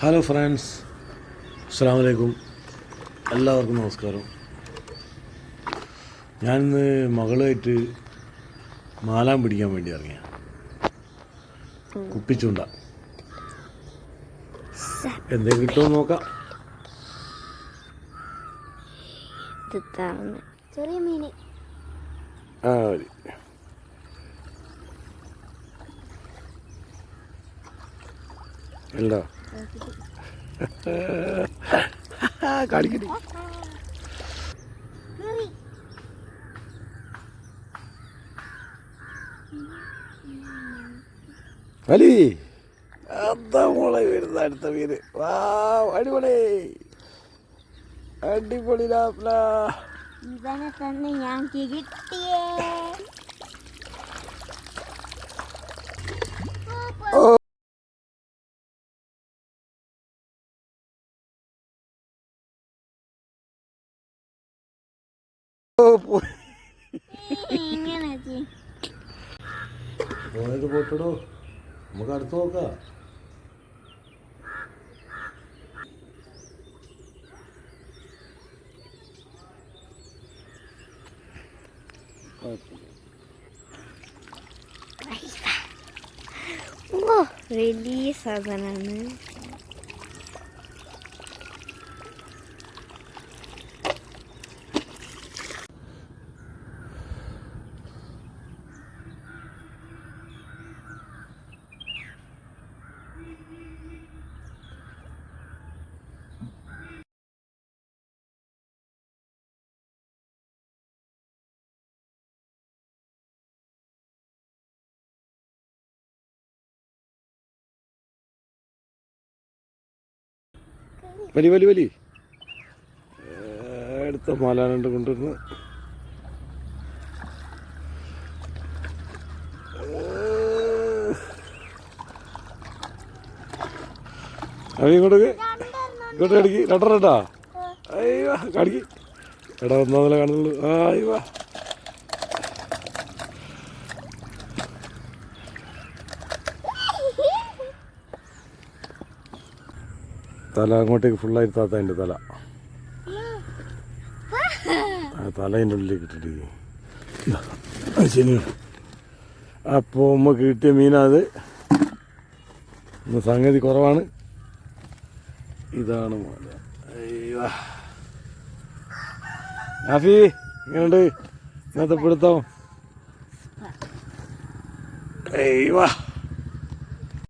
Hello friends അസ്സാം വലൈക്കും എല്ലാവർക്കും നമസ്കാരം. ഞാനിന്ന് മകളായിട്ട് മാലാൻ പിടിക്കാൻ വേണ്ടി ഇറങ്ങിയ. കുപ്പിച്ചുണ്ട. എന്തേ കിട്ടുമോ നോക്കാം. ചെറിയ മീന്. ആ മതി. ഉണ്ടോ കാണിക്കട്ടെ വലി. എന്താ മോളെ വരുന്ന അടുത്ത വീര് വാ അടിപൊളി. അടിപൊളി ലാപ്ല. ഇവനെ തന്നെ ഞാൻ കിട്ടിയേ പോട്ടടോ നമുക്ക് അടുത്ത് നോക്കാം. ഓ വലിയ സാധനമാണ്. വലി വലി വലി. എടുത്ത മാലാനണ്ട് കൊണ്ടുവരുന്നു അവ ഇങ്ങോട്ട് ഇങ്ങോട്ട് കടിക്ക് രണ്ടരണ്ടാ അയ്യോ കടിക്ക് എടാ ഒന്നാമതല്ലേ കാണുന്നുള്ളൂ. ആ അയ്യോ. തല അങ്ങോട്ടേക്ക് ഫുള്ളായി താത്ത അതിന്റെ തല. ആ തല അതിന്റെ ഉള്ളിലേക്ക് ഇട്ടിട്ട് ശനി അപ്പോൾ ഉമ്മ കിട്ടിയ മീനാത് സംഗതി കുറവാണ്. ഇതാണ് മോനെ. ആഫി ഇങ്ങനെയുണ്ട്. ഇന്നത്തെ പിടുത്തം. അയ്യോ.